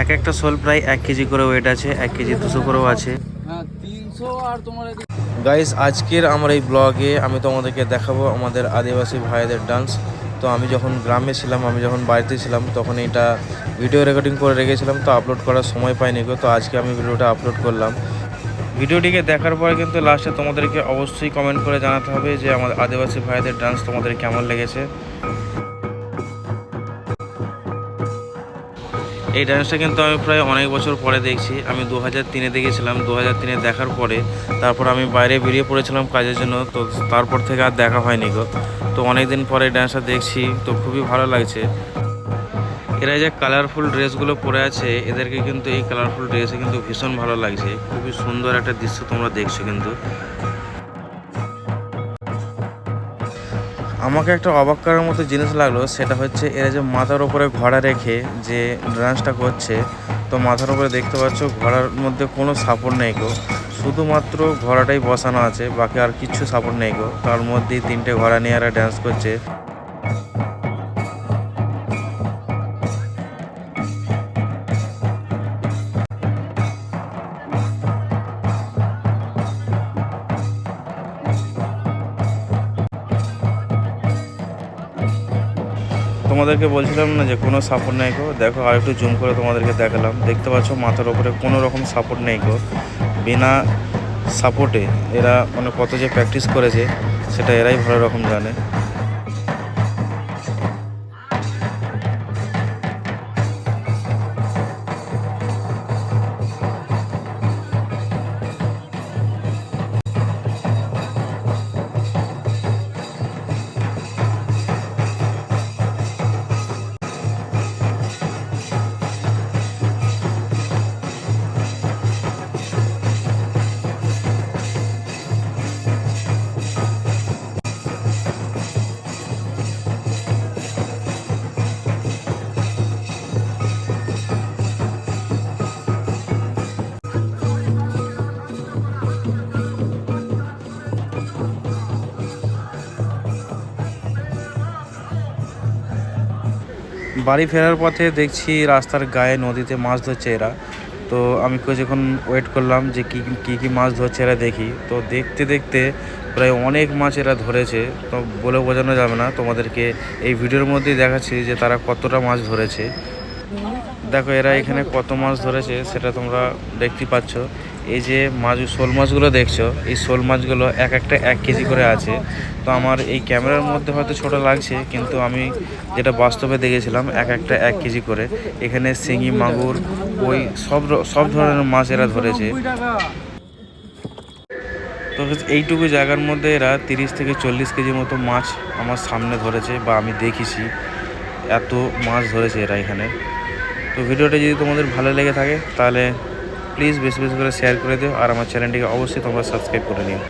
এক একটা শোল প্রায় এক কেজি করে ওয়েট আছে এক কেজি দুশো করেও আছে। হ্যাঁ তিনশো আর তোমার গাইস আজকের আমার এই ব্লগে আমি তোমাদেরকে দেখাবো আমাদের আদিবাসী ভাইদের ডান্স তো আমি যখন গ্রামে ছিলাম আমি যখন বাড়িতে ছিলাম তখন এটা ভিডিও রেকর্ডিং করে রেখেছিলাম তো আপলোড করার সময় পাইনি গো তো আজকে আমি ভিডিওটা আপলোড করলাম। ভিডিওটিকে দেখার পরে কিন্তু লাস্টে তোমাদেরকে অবশ্যই কমেন্ট করে জানাতে হবে যে আমাদের আদিবাসী ভাইদের ডান্স তোমাদের কেমন লেগেছে। এই ডান্সটা কিন্তু আমি প্রায় অনেক বছর পরে দেখছি। আমি দু হাজার তিনে দেখেছিলাম। দু হাজার তিনে দেখার পরে তারপর আমি বাইরে বেরিয়ে পড়েছিলাম কাজের জন্য। তো তারপর থেকে আর দেখা হয়নি গো। তো অনেক দিন পরে ডান্সটা দেখছি। তো খুবই ভালো লাগছে। এরা যে কালারফুল ড্রেসগুলো পরে আছে, এদেরকে কিন্তু এই কালারফুল ড্রেসে কিন্তু ভীষণ ভালো লাগছে। খুবই সুন্দর একটা দৃশ্য তোমরা দেখছ কিন্তু। আমাকে একটা অবাক করার মতো জিনিস লাগল, সেটা হচ্ছে এরা যে মাথার ওপরে ঘোড়া রেখে যে ডান্সটা করছে, তো মাথার উপরে দেখতে পাচ্ছ ঘোড়ার মধ্যে কোনো সাপোর্ট নেই গো। শুধুমাত্র ঘোড়াটাই বসানো আছে, বাকি আর কিছু সাপোর্ট নেই গো। তার মধ্যেই তিনটে ঘোড়া নিয়ে এরা ড্যান্স করছে। তোমাদেরকে বলছিলাম না যে কোনো সাপোর্ট নেই গো। দেখো, আর একটু জুম করে তোমাদেরকে দেখালাম। দেখতে পাচ্ছ মাথার ওপরে কোনো রকম সাপোর্ট নেই গো। বিনা সাপোর্টে এরা মানে কত যে প্র্যাকটিস করেছে, সেটা এরাই ভালো রকম জানে। বাড়ি ফেরার পথে দেখছি রাস্তার গায়ে নদীতে মাছ ধরছে এরা। তো আমি কিছুক্ষণ ওয়েট করলাম যে কী কী কী মাছ ধরছে এরা দেখি। তো দেখতে দেখতে প্রায় অনেক মাছ এরা ধরেছে। তো বলে বোঝানো যাবে না, তোমাদেরকে এই ভিডিওর মধ্যেই দেখাচ্ছি যে তারা কতটা মাছ ধরেছে। দেখো এরা এখানে কত মাছ ধরেছে, সেটা তোমরা দেখতে পাচ্ছ। এই যে মাছ, শোল মাছগুলো দেখছ, এই শোল মাছগুলো এক একটা এক কেজি করে আছে। তো আমার এই ক্যামেরার মধ্যে হয়তো ছোট লাগছে, কিন্তু আমি যেটা বাস্তবে দেখেছিলাম, এক একটা এক কেজি করে। এখানে শিঙি, মাগুর ওই সব সব ধরনের মাছ এরা ধরেছে। তো এইটুকু জায়গার মধ্যে এরা তিরিশ থেকে চল্লিশ কেজি মতো মাছ আমার সামনে ধরেছে বা আমি দেখেছি। এত মাছ ধরেছে এরা এখানে। তো ভিডিওটা যদি তোমাদের ভালো লেগে থাকে, তাহলে প্লিজ বেশি বেশি করে শেয়ার করে দিও। আর আমার চ্যানেলটিকে অবশ্যই তোমরা সাবস্ক্রাইব করে নিও।